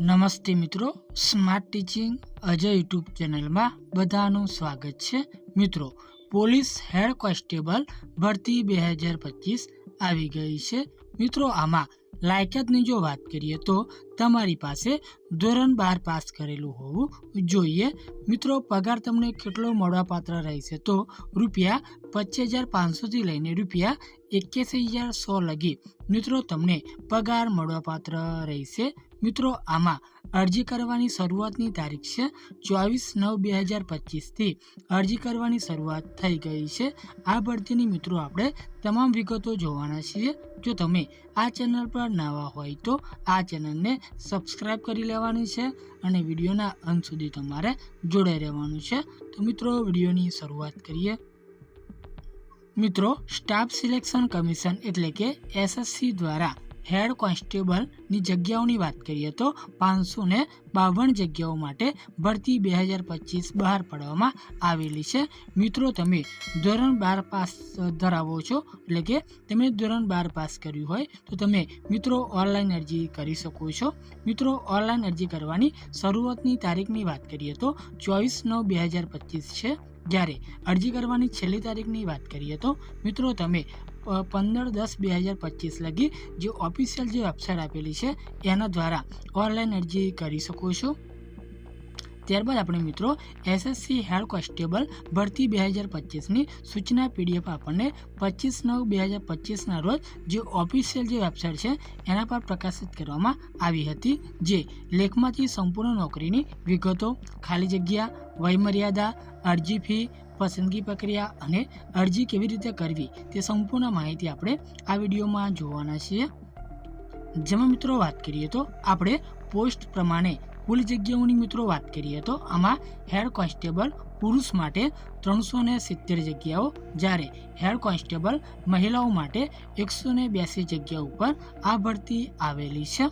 નમસ્તે મિત્રો smart teaching Ajay YouTube ચેનલમાં બધાનું સ્વાગત છે. મિત્રો, પોલીસ હેડ કોન્સ્ટેબલ ભરતી બે હજાર પચીસ આવી ગઈ છે. મિત્રો, આમાં લાયકાતની જો વાત કરીએ તો તમારી પાસે ધોરણ બાર પાસ કરેલું હોવું જોઈએ. મિત્રો, પગાર તમને કેટલો મળવાપાત્ર રહેશે તો રૂપિયા પચીસ હજાર પાંચસોથી લઈને રૂપિયા એક્યાસી હજાર સો લગી મિત્રો તમને પગાર મળવાપાત્ર રહેશે. મિત્રો, આમાં અરજી કરવાની શરૂઆતની તારીખ છે ચોવીસ નવ બે હજાર પચીસથી. અરજી કરવાની શરૂઆત થઈ ગઈ છે. આ ભરતીની મિત્રો, આપણે તમામ વિગતો જોવાના છીએ. જો તમે આ ચેનલ પર નવા હોય તો આ ચેનલને સબસ્ક્રાઈબ કરી લેવાની છે અને વિડીયોના અંત સુધી તમારે જોડાઈ રહેવાનું છે. તો મિત્રો, વિડીયોની શરૂઆત કરીએ. મિત્રો, સ્ટાફ સિલેક્શન કમિશન એટલે કે એસએસસી દ્વારા હેડ કોન્સ્ટેબલની જગ્યાઓની વાત કરીએ તો પાંચસો ને બાવન જગ્યાઓ માટે ભરતી બે હજાર પચીસ બહાર પાડવામાં આવેલી છે. મિત્રો, તમે ધોરણ બાર પાસ ધરાવો છો, એટલે કે તમે ધોરણ બાર પાસ કર્યું હોય, તો તમે મિત્રો ઓનલાઈન અરજી કરી શકો છો. મિત્રો, ઓનલાઈન અરજી કરવાની શરૂઆતની તારીખની વાત કરીએ તો ચોવીસ નવ બે હજાર પચીસ છે. જ્યારે અરજી કરવાની છેલ્લી તારીખની વાત કરીએ તો મિત્રો, તમે પંદર દસ બે હજાર પચીસ લગી જે ઓફિશિયલ જે વેબસાઇટ આપેલી છે, એના દ્વારા ઓનલાઈન અરજી કરી શકો છો. ત્યારબાદ આપણે મિત્રો એસએસસી હેડ કોન્સ્ટેબલ ભરતી બે હજાર પચીસની સૂચના પીડીએફ આપણને પચીસ નવ બે હજાર પચીસના રોજ જે ઓફિશિયલ જે વેબસાઇટ છે, એના પર પ્રકાશિત કરવામાં આવી હતી. જે લેખમાંથી સંપૂર્ણ નોકરીની વિગતો, ખાલી જગ્યા, વયમર્યાદા, અરજી ફી, પસંદગી પ્રક્રિયા અને અરજી કેવી રીતે કરવી તે સંપૂર્ણ માહિતી આપણે આ વિડીયોમાં જોવાના છીએ. જેમાં મિત્રો વાત કરીએ તો આપણે પોસ્ટ પ્રમાણે કુલ જગ્યાઓની મિત્રો વાત કરીએ તો આમાં હેડ કોન્સ્ટેબલ પુરુષ માટે ત્રણસો ને સિત્તેર જગ્યાઓ, જ્યારે હેડ કોન્સ્ટેબલ મહિલાઓ માટે એકસો ને બ્યાસી જગ્યા ઉપર આ ભરતી આવેલી છે.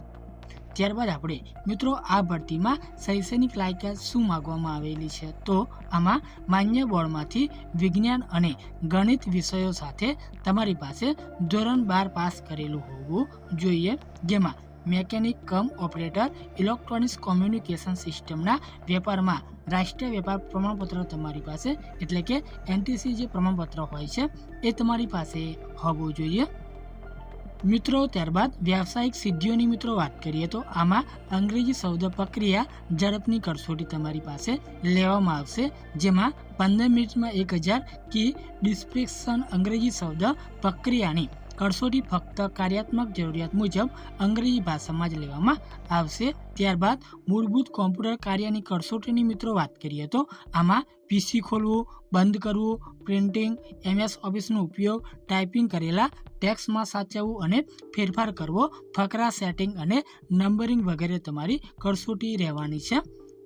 ત્યારબાદ આપણે મિત્રો આ ભરતીમાં શૈક્ષણિક લાયકાત શું માગવામાં આવેલી છે? તો આમાં માન્ય બોર્ડમાંથી વિજ્ઞાન અને ગણિત વિષયો સાથે તમારી પાસે ધોરણ બાર પાસ કરેલું હોવું જોઈએ, જેમાં mechanic cum operator electronics communication સિસ્ટમના વેપારમાં રાષ્ટ્રીય વેપાર પ્રમાણપત્ર તમારી પાસે, એટલે કે એનટીસી જે પ્રમાણપત્ર હોય છે, એ તમારી પાસે હોવું જોઈએ. મિત્રો, ત્યારબાદ વ્યાવસાયિક સિદ્ધિઓની મિત્રો વાત કરીએ તો આમાં અંગ્રેજી શબ્દ પ્રક્રિયા ઝડપની કરસોટી તમારી પાસે લેવામાં આવશે, જેમાં પંદર મિનિટમાં એક હજાર કી ડિસ્પ્રિક્શન અંગ્રેજી શબ્દ પ્રક્રિયાની કસોટી ફક્ત કાર્યાત્મક જરૂરિયાત મુજબ અંગ્રેજી ભાષામાં જ લેવામાં આવશે. ત્યારબાદ મૂળભૂત કોમ્પ્યુટર કાર્યની કરસોટીની મિત્રો વાત કરીએ તો આમાં પીસી ખોલવું, બંધ કરવું, પ્રિન્ટિંગ, એમએસ ઓફિસનો ઉપયોગ, ટાઈપિંગ કરેલા ટેક્સમાં સાચવવું અને ફેરફાર કરવો, ફકરા સેટિંગ અને નંબરિંગ વગેરે તમારી કરસોટી રહેવાની છે.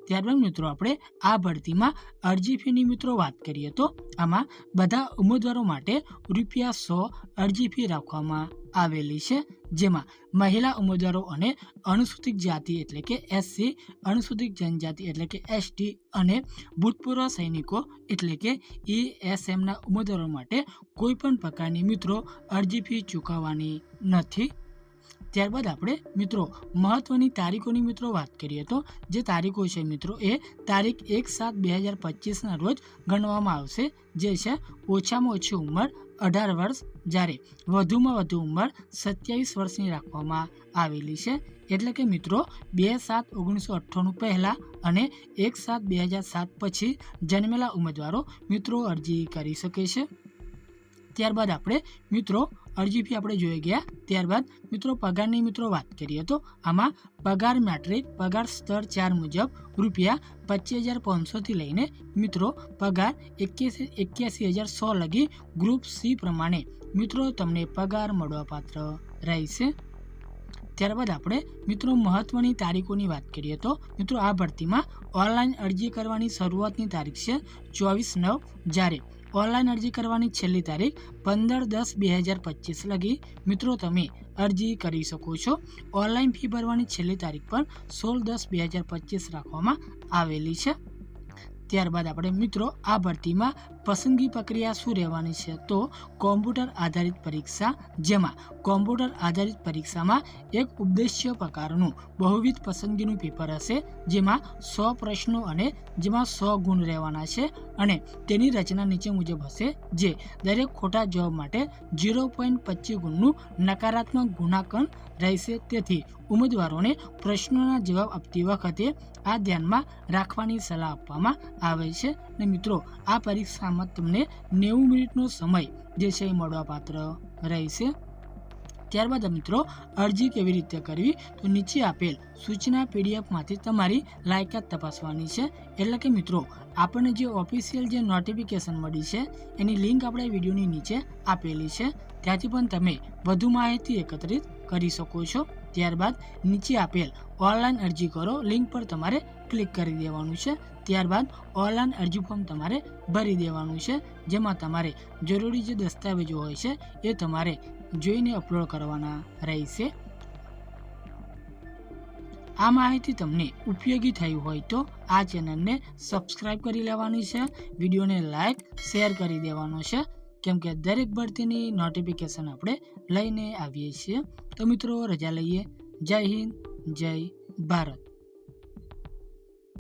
ત્યારબાદ મિત્રો આપણે આ ભરતીમાં અરજી ફીની મિત્રો વાત કરીએ તો આમાં બધા ઉમેદવારો માટે રૂપિયા સો અરજી ફી રાખવામાં આવેલી છે. જેમાં મહિલા ઉમેદવારો અને અનુસૂચિત જાતિ એટલે કે એસસી અનુસૂચિત જનજાતિ એટલે કે એસટી અને ભૂતપૂર્વ સૈનિકો એટલે કે ઈએસએમના ઉમેદવારો માટે કોઈપણ પ્રકારની મિત્રો અરજી ફી ચૂકવવાની નથી. ત્યારબાદ આપણે મિત્રો મહત્વની તારીખોની મિત્રો વાત કરીએ તો જે તારીખો છે મિત્રો એ તારીખ એક સાત બે હજાર પચીસના રોજ ગણવામાં આવશે. જે છે ઓછામાં ઓછી ઉંમર અઢાર વર્ષ જ્યારે વધુમાં વધુ ઉંમર સત્યાવીસ વર્ષની રાખવામાં આવેલી છે. એટલે કે મિત્રો બે સાત ઓગણીસો અઠ્ઠાણું પહેલાં અને એક સાત બે હજાર સાત પછી જન્મેલા ઉમેદવારો મિત્રો અરજી કરી શકે છે. ત્યારબાદ આપણે મિત્રો અરજી ફી આપણે જોઈ ગયા. ત્યારબાદ મિત્રો પગારની મિત્રો વાત કરીએ તો આમાં પગાર મેટ્રિક, પગાર સ્તર ચાર મુજબ રૂપિયા પચીસ હજાર પાંચસોથી લઈને મિત્રો પગાર એક્યાસી એક્યાસી હજાર સો લગી ગ્રુપ સી પ્રમાણે મિત્રો તમને પગાર મળવાપાત્ર રહેશે. ત્યારબાદ આપણે મિત્રો મહત્વની તારીખોની વાત કરીએ તો મિત્રો આ ભરતીમાં ઓનલાઈન અરજી કરવાની શરૂઆતની તારીખ છે ચોવીસ નવ જ્યારે ઓનલાઈન અરજી કરવાની છેલ્લી તારીખ પંદર દસ બે હજાર પચીસ લગી. મિત્રો, તમે અરજી કરી શકો છો. ઓનલાઈન ફી ભરવાની છેલ્લી તારીખ પણ સોળ દસ બે હજાર પચીસ રાખવામાં આવેલી છે. ત્યારબાદ આપણે મિત્રો આ ભરતીમાં પસંદગી પ્રક્રિયા શું રહેવાની છે? તો કોમ્પ્યુટર આધારિત પરીક્ષા, જેમાં કોમ્પ્યુટર આધારિત પરીક્ષામાં એક ઉપદેશ્ય પ્રકારનું બહુવિધ પસંદગીનું પેપર હશે, જેમાં સો પ્રશ્નો અને જેમાં સો ગુણ રહેવાના છે અને તેની રચના નીચે મુજબ હશે, જે દરેક ખોટા જવાબ માટે ઝીરો પોઈન્ટ પચીસ ગુણનું નકારાત્મક ગુણાંકન રહેશે. તેથી ઉમેદવારોને પ્રશ્નોના જવાબ આપતી વખતે આ ધ્યાનમાં રાખવાની સલાહ આપવામાં આવે છે. અને મિત્રો, આ પરીક્ષામાં તમને નેવું મિનિટનો સમય જે છે એ મળવાપાત્ર રહેશે. ત્યારબાદ મિત્રો, અરજી કેવી રીતે કરવી? તો નીચે આપેલ સૂચના પીડીએફમાંથી તમારી લાયકાત તપાસવાની છે. એટલે કે મિત્રો, આપણને જે ઓફિશિયલ જે નોટિફિકેશન મળી છે, એની લિંક આપણે વિડીયોની નીચે આપેલી છે. ત્યાંથી પણ તમે વધુ માહિતી એકત્રિત કરી શકો છો. ત્યારબાદ નીચે આપેલ ઓનલાઈન અરજી કરો. લિંક પર તમારે ક્લિક કરી દેવાનું છે. ત્યારબાદ ઓનલાઈન અરજી ફોર્મ તમારે ભરી દેવાનું છે. જેમાં તમારે જરૂરી જે દસ્તાવેજો હોય છે, એ તમારે જોઈને અપલોડ કરવાના રહેશે. આ માહિતી તમને ઉપયોગી થઈ હોય તો આ ચેનલને સબસ્ક્રાઈબ કરી લેવાની છે. વિડીયોને લાઈક શેર કરી દેવાનો છે. કેમ કે દરેક ભરતીની નોટિફિકેશન આપણે લઈને આવીએ છીએ. તો મિત્રો, રજા લઈએ. જય હિન્દ, જય ભારત.